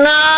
no!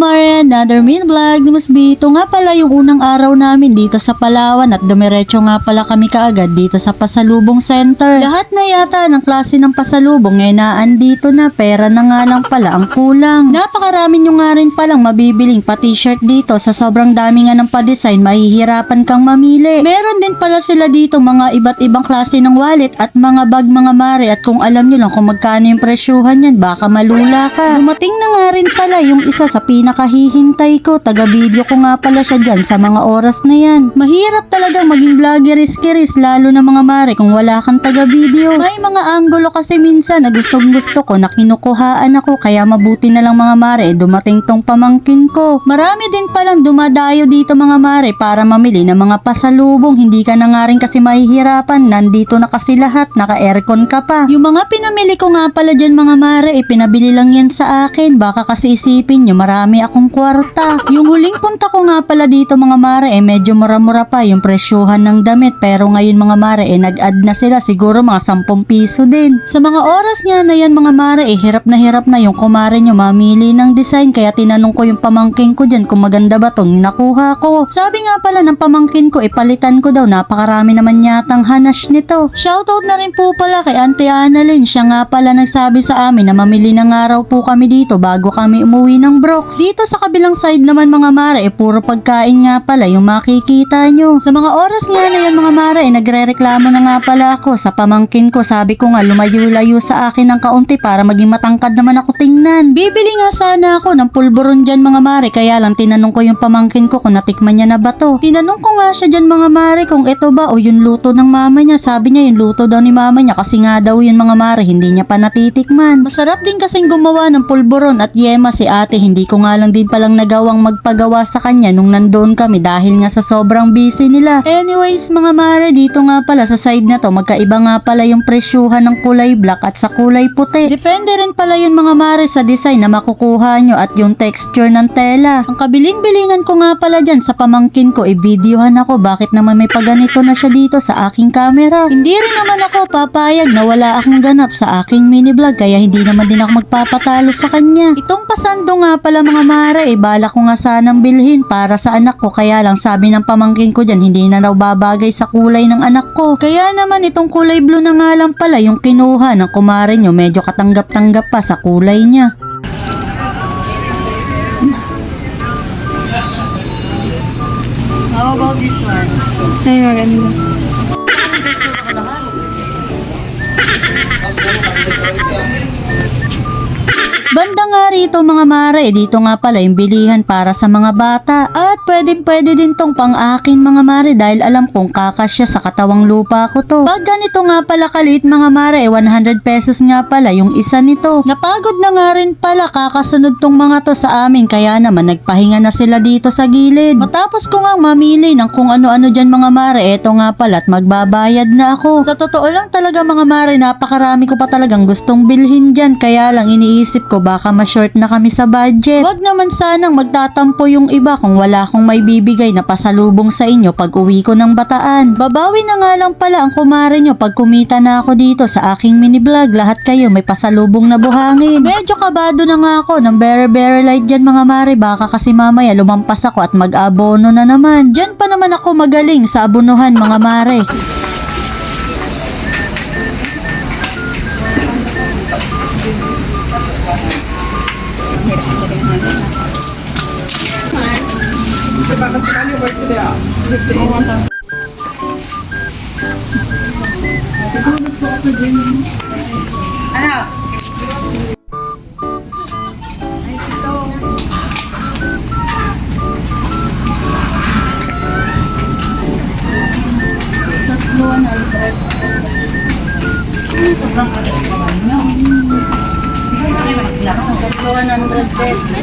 Mare, another min vlog ni Mas B. Ito nga pala yung unang araw namin dito sa Palawan at dumiretso nga pala kami kaagad dito sa Pasalubong Center. Lahat na yata ng klase ng pasalubong eh naandito na pera na nga lang pala ang kulang. Napakarami nyo nga rin palang mabibiling pa t-shirt dito sa sobrang dami nga ng pa-design mahihirapan kang mamili. Meron din pala sila dito mga iba't ibang klase ng wallet at mga bag mga Mare at kung alam nyo lang kung magkano yung presyuhan yan baka malula ka. Dumating na nga rin pala yung isa sa pinakahihintay ko. Taga-video ko nga pala siya dyan sa mga oras na yan. Mahirap talagang maging vloggeris-kiris lalo na mga mare kung wala kang taga-video. May mga anggulo kasi minsan na gustong gusto ko na kinukuhaan ako kaya mabuti na lang mga mare dumating tong pamangkin ko. Marami din palang dumadayo dito mga mare para mamili ng mga pasalubong. Hindi ka na nga rin kasi mahihirapan. Nandito na kasi lahat. Naka-aircon ka pa. Yung mga pinamili ko nga pala dyan mga mare eh pinabili lang yan sa akin. Baka kasi isipin nyo marami akong kwarta. Yung huling punta ko nga pala dito mga mare eh medyo mura-mura pa yung presyuhan ng damit pero ngayon mga mare eh nag-add na sila siguro mga 10 piso din. Sa mga oras nga na yan mga mare eh hirap na hirap na yung kumare nyo mamili ng design kaya tinanong ko yung pamangkin ko dyan kung maganda ba tong nakuha ko. Sabi nga pala ng pamangkin ko ipalitan ko daw napakarami naman yatang hanash nito. Shoutout na rin po pala kay Auntie Annalyn siya nga pala nagsabi sa amin na mamili ng araw po kami dito bago kami umuwi ng Brooks. Dito sa kabilang side naman mga mare eh puro pagkain nga pala yung makikita nyo. Sa mga oras nga na yan mga mare eh nagre-reklamo na nga pala ako sa pamangkin ko. Sabi ko nga lumayo-layo sa akin ng kaunti para maging matangkad naman ako tingnan. Bibili nga sana ako ng pulburon dyan mga mare kaya lang tinanong ko yung pamangkin ko kung natikman niya na ba to. Tinanong ko nga siya dyan mga mare kung ito ba o yung luto ng mama niya. Sabi niya yung luto daw ni mama niya kasi nga daw yun mga mare hindi niya pa natitikman. Masarap din kasing gumawa ng pulburon at yema si ate hindi ko nga lang din palang nagawang magpagawa sa kanya nung nandoon kami dahil nga sa sobrang busy nila. Anyways mga mare dito nga pala sa side na to magkaiba nga pala yung presyuhan ng kulay black at sa kulay puti. Depende rin pala yun mga mare sa design na makukuha nyo at yung texture ng tela. Ang kabiling-bilingan ko nga pala dyan sa pamangkin ko i-videohan ako bakit naman may paganito na siya dito sa aking camera. Hindi rin naman ako papayag na wala akong ganap sa aking mini vlog kaya hindi naman din ako magpapatalo sa kanya. Itong pasando nga pala mga mare eh bala ko nga sanang bilhin para sa anak ko kaya lang sabi ng pamangkin ko dyan hindi na daw babagay sa kulay ng anak ko. Kaya naman itong kulay blue na nga lang pala yung kinuha ng kumare nyo medyo katanggap-tanggap pa sa kulay niya. How about this one? Ay, maganda. Banda nga rito mga mare, dito nga pala yung bilihan para sa mga bata. At pwedeng pwede din tong pang akin mga mare dahil alam kong kakasya sa katawang lupa ko to. Pag ganito nga pala kalit mga mare, eh, 100 pesos nga pala yung isa nito. Napagod na nga rin pala kakasunod tong mga to sa amin kaya naman nagpahinga na sila dito sa gilid. Matapos ko nga mamili ng kung ano-ano dyan mga mare, eto nga pala at magbabayad na ako. Sa totoo lang talaga mga mare, napakarami ko pa talagang gustong bilhin dyan kaya lang iniisip ko baka ma-short na kami sa budget. Wag naman sanang magtatampo yung iba kung wala akong may bibigay na pasalubong sa inyo pag uwi ko ng bataan. Babawi na nga lang pala ang kumare nyo pag kumita na ako dito sa aking mini vlog. Lahat kayo may pasalubong na buhangin. Medyo kabado na nga ako ng very light dyan mga mare. Baka kasi mamaya lumampas ako at mag-abono na naman. Dyan pa naman ako magaling sa abonuhan mga mare. Ano? Sobrang kalit naman yun. Isang sa akin, magkila ka. Tatlo, 100 pesos.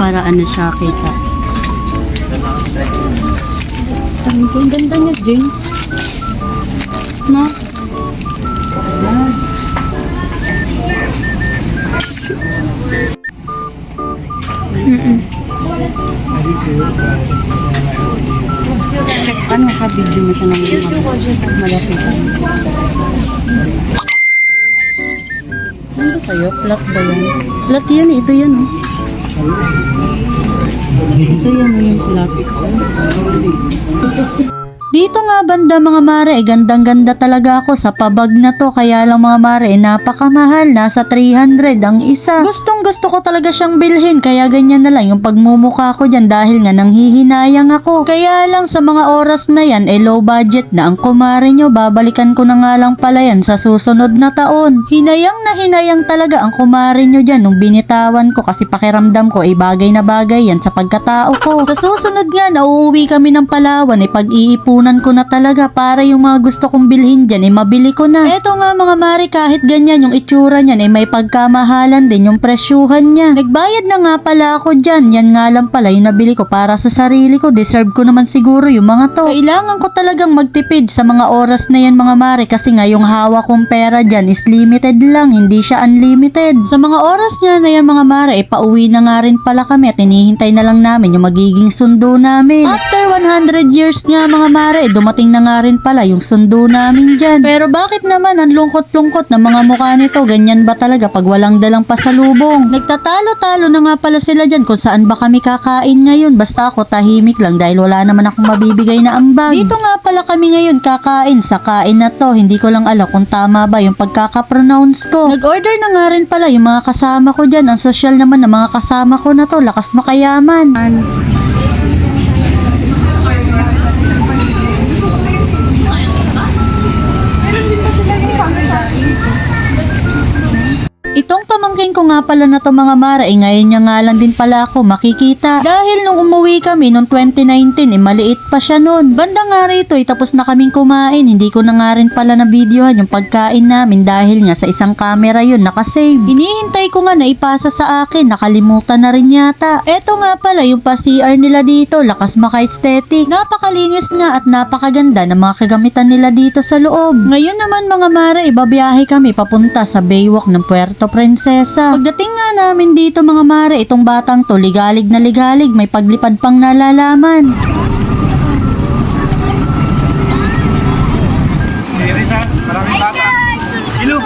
Para ano siya kita. Ang ganda niya, Jane. No? Mm-mm mo siya ng malaki. Ano ba sa'yo? Flat ba yan? Flat yan eh. Ito yan oh. Ito yan yung flat. Dito nga banda mga mare, eh, gandang-ganda talaga ako sa pabag na to. Kaya lang mga mare, eh, napakamahal. Nasa 300 ang isa. Gustong gusto ko talaga siyang bilhin. Kaya ganyan na lang yung pagmumuka ko dyan dahil nga nanghihinayang ako. Kaya lang sa mga oras na yan, eh low budget na ang kumare nyo. Babalikan ko na nga lang pala yan sa susunod na taon. Hinayang na hinayang talaga ang kumare nyo dyan nung binitawan ko kasi pakiramdam ko ay bagay na bagay yan sa pagkatao ko. Sa susunod nga, nauuwi kami ng Palawan eh pag-iipunan ko na talaga para yung mga gusto kong bilhin dyan eh mabili ko na. Eto nga mga mari kahit ganyan yung itsura niyan eh may pagkamahalan din yung presyuhan niya. Nagbayad na nga pala ako dyan. Yan nga lang pala yung nabili ko para sa sarili ko. Deserve ko naman siguro yung mga to. Kailangan ko talagang magtipid sa mga oras na yan mga mari kasi nga yung hawak kong pera dyan is limited lang. Hindi siya unlimited. Sa mga oras nga na yan mga mari eh pauwi na nga rin pala kami at hinihintay na lang namin yung magiging sundo namin. After 100 years nga mga mare, dumating na nga rin pala yung sundo namin dyan. Pero bakit naman ang lungkot-lungkot ng mga mukha nito? Ganyan ba talaga pag walang dalang pasalubong? Nagtatalo-talo na nga pala sila dyan kung saan ba kami kakain ngayon. Basta ako tahimik lang dahil wala naman akong mabibigay na ambag. Dito nga pala kami ngayon kakain sa kain na to. Hindi ko lang alam kung tama ba yung pagkakapronounce ko. Nag-order na nga rin pala yung mga kasama ko dyan. Ang social naman ng mga kasama ko na to. Lakas makayaman. Itong pamangking ko nga pala na to mga mara, eh ngayon niya nga lang din pala ako makikita. Dahil nung umuwi kami noong 2019, eh maliit pa siya noon. Banda nga rito, eh tapos na kaming kumain. Hindi ko na nga rin pala na videohan yung pagkain namin dahil nga sa isang camera yun nakasave. Hinihintay ko nga na ipasa sa akin, nakalimutan na rin yata. Eto nga pala yung pa-CR nila dito, lakas maka-aesthetic. Napakalinis nga at napakaganda ng mga kagamitan nila dito sa loob. Ngayon naman mga mara, ibabiyahe kami papunta sa Baywalk ng Puerto Princesa. Pagdating nga namin dito mga mare, itong batang to ligalig na ligalig, may paglipad pang nalalaman. Series ha? Maraming bata. Hello.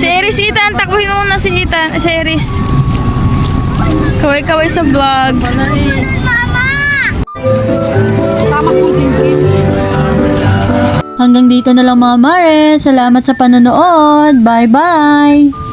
Si Eris Ethan, takbuhin mo muna si Ethan. Si Eris. Kaway-kaway sa vlog. Hanggang dito na lang mga mare. Salamat sa panonood. Bye-bye!